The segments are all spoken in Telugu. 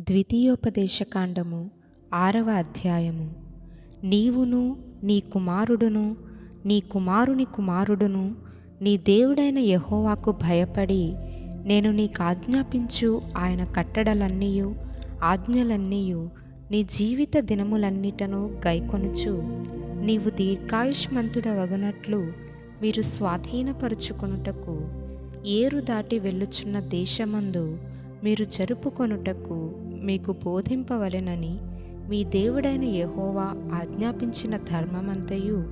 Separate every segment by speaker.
Speaker 1: ద్వితీయోపదేశకాండము ఆరవ అధ్యాయము. నీవును నీ కుమారుడును నీ కుమారుని కుమారుడును నీ దేవుడైన యహోవాకు భయపడి నేను నీకు ఆజ్ఞాపించు ఆయన కట్టడలన్నీయు ఆజ్ఞలన్నీయు నీ జీవిత దినములన్నిటను గైకొనుచు. నీవు దీర్ఘాయుష్మంతుడవగనట్లు మీరు స్వాధీనపరుచుకొనుటకు ఏరు దాటి వెళ్ళుచున్న దేశమందు మీరు జరుపుకొనుటకు మీకు బోధింపవలెనని మీ దేవుడైన యహోవా ఆజ్ఞాపించిన ధర్మమంతయు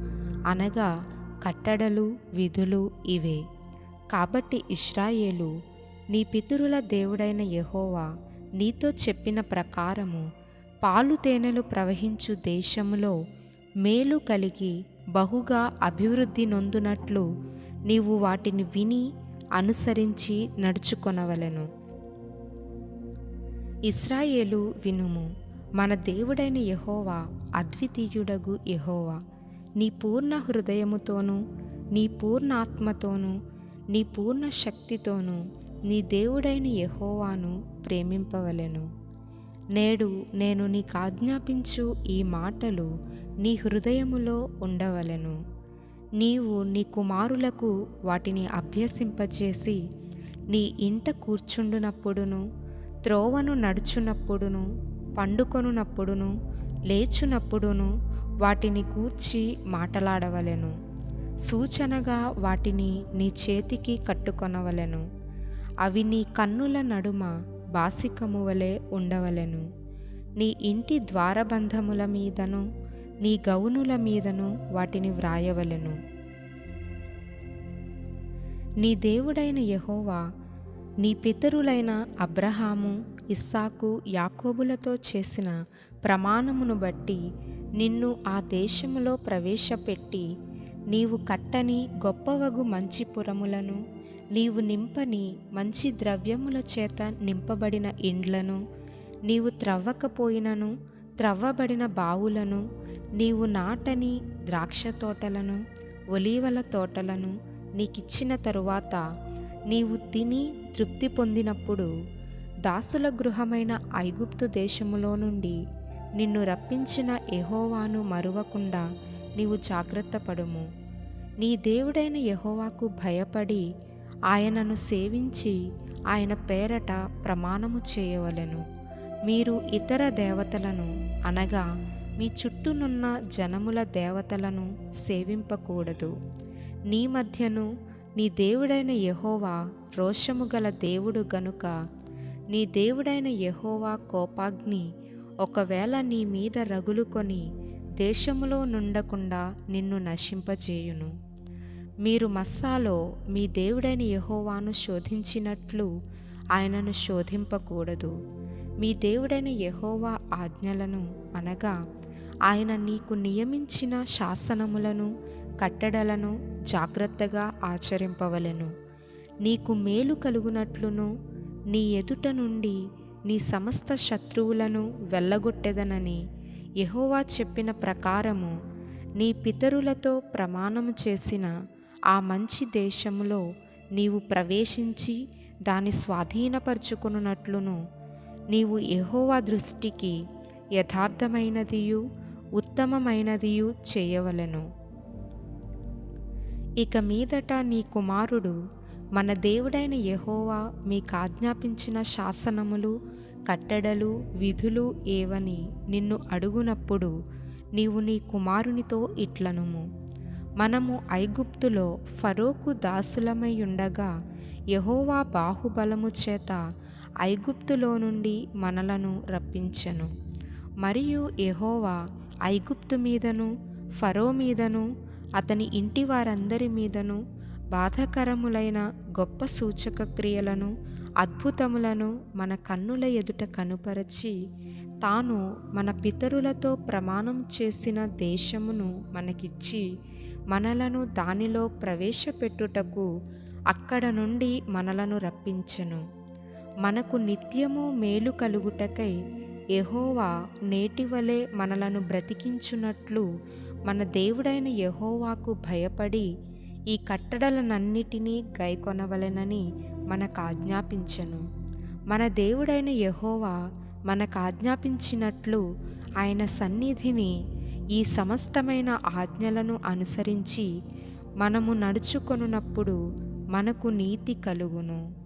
Speaker 1: అనగా కట్టడలు విధులు ఇవే. కాబట్టి ఇస్రాయేలు నీ పితరుల దేవుడైన యహోవా నీతో చెప్పిన ప్రకారము పాలు తేనెలు ప్రవహించు దేశములో మేలు కలిగి బహుగా అభివృద్ధి నొందునట్లు నీవు వాటిని విని అనుసరించి నడుచుకొనవలెను. ఇస్రాయేలు వినుము మన దేవుడైన యహోవా అద్వితీయుడగు యహోవా. నీ పూర్ణ హృదయముతోనూ నీ పూర్ణ ఆత్మతోనూ నీ పూర్ణ శక్తితోనూ నీ దేవుడైన యహోవాను ప్రేమింపవలెను. నేడు నేను నీకాజ్ఞాపించు ఈ మాటలు నీ హృదయములో ఉండవలెను. నీవు నీ కుమారులకు వాటిని అభ్యసింపచేసి నీ ఇంట కూర్చుండునప్పుడును త్రోవను నడుచునప్పుడును పండుకొనున్నప్పుడును లేచునప్పుడును వాటిని కూర్చి మాటలాడవలెను. సూచనగా వాటిని నీ చేతికి కట్టుకొనవలెను. అవి నీ కన్నుల నడుమ బాసికము వలె ఉండవలెను. నీ ఇంటి ద్వారబంధముల మీదను నీ గౌనుల మీదను వాటిని వ్రాయవలెను. నీ దేవుడైన యహోవా నీ పితరులైన అబ్రహాము ఇస్సాకు యాకోబులతో చేసిన ప్రమాణమును బట్టి నిన్ను ఆ దేశములో ప్రవేశపెట్టి నీవు కట్టని గొప్పవగు మంచి పురములను నీవు నింపని మంచి ద్రవ్యముల చేత నింపబడిన ఇండ్లను నీవు త్రవ్వకపోయినను త్రవ్వబడిన బావులను నీవు నాటని ద్రాక్ష తోటలను ఒలీవల తోటలను నీకిచ్చిన తరువాత నీవు తిని తృప్తి పొందినప్పుడు దాసుల గృహమైన ఐగుప్తు దేశములో నుండి నిన్ను రప్పించిన ఎహోవాను మరువకుండా నీవు జాగ్రత్త పడుము. నీ దేవుడైన యహోవాకు భయపడి ఆయనను సేవించి ఆయన పేరట ప్రమాణము చేయవలెను. మీరు ఇతర దేవతలను అనగా మీ చుట్టూనున్న జనముల దేవతలను సేవింపకూడదు. నీ మధ్యను నీ దేవుడైన యహోవా రోషము గల దేవుడు గనుక నీ దేవుడైన యహోవా కోపాగ్ని ఒకవేళ నీ మీద రగులుకొని దేశములో నుండకుండా నిన్ను నశింపజేయును. మీరు మస్సాలో మీ దేవుడైన యహోవాను శోధించినట్లు ఆయనను శోధింపకూడదు. మీ దేవుడైన యహోవా ఆజ్ఞలను అనగా ఆయన నీకు నియమించిన శాసనములను కట్టడలను జాగ్రత్తగా ఆచరింపవలెను. నీకు మేలు కలుగునట్లును నీ ఎదుట నుండి నీ సమస్త శత్రువులను వెళ్ళగొట్టెదనని యహోవా చెప్పిన ప్రకారము నీ పితరులతో ప్రమాణము చేసిన ఆ మంచి దేశములో నీవు ప్రవేశించి దాని స్వాధీనపరుచుకున్నట్లును నీవు యహోవా దృష్టికి యథార్థమైనదియు ఉత్తమమైనదియు చేయవలను. ఇక మీదట నీ కుమారుడు మన దేవుడైన యహోవా మీకు ఆజ్ఞాపించిన శాసనములు కట్టడలు విధులు ఏవని నిన్ను అడుగునప్పుడు నీవు నీ కుమారునితో ఇట్లనుము. మనము ఐగుప్తులో ఫరోకు దాసులమై ఉండగా యహోవా బాహుబలము చేత ఐగుప్తులో నుండి మనలను రప్పించెను. మరియు యహోవా ఐగుప్తు మీదను ఫరో మీదను అతని ఇంటి వారందరి మీదను బాధకరములైన గొప్ప సూచక క్రియలను అద్భుతములను మన కన్నుల ఎదుట కనుపరచి తాను మన పితరులతో ప్రమాణం చేసిన దేశమును మనకిచ్చి మనలను దానిలో ప్రవేశపెట్టుటకు అక్కడ నుండి మనలను రప్పించెను. మనకు నిత్యము మేలు కలుగుటకై ఎహోవా నేటివలే మనలను బ్రతికించున్నట్లు మన దేవుడైన యహోవాకు భయపడి ఈ కట్టడలనన్నిటినీ గైకొనవలెనని మనకు ఆజ్ఞాపించెను మన దేవుడైన యహోవా మనకు ఆజ్ఞాపించినట్లు ఆయన సన్నిధిని ఈ సమస్తమైన ఆజ్ఞలను అనుసరించి మనము నడుచుకొనున్నప్పుడు మనకు నీతి కలుగును.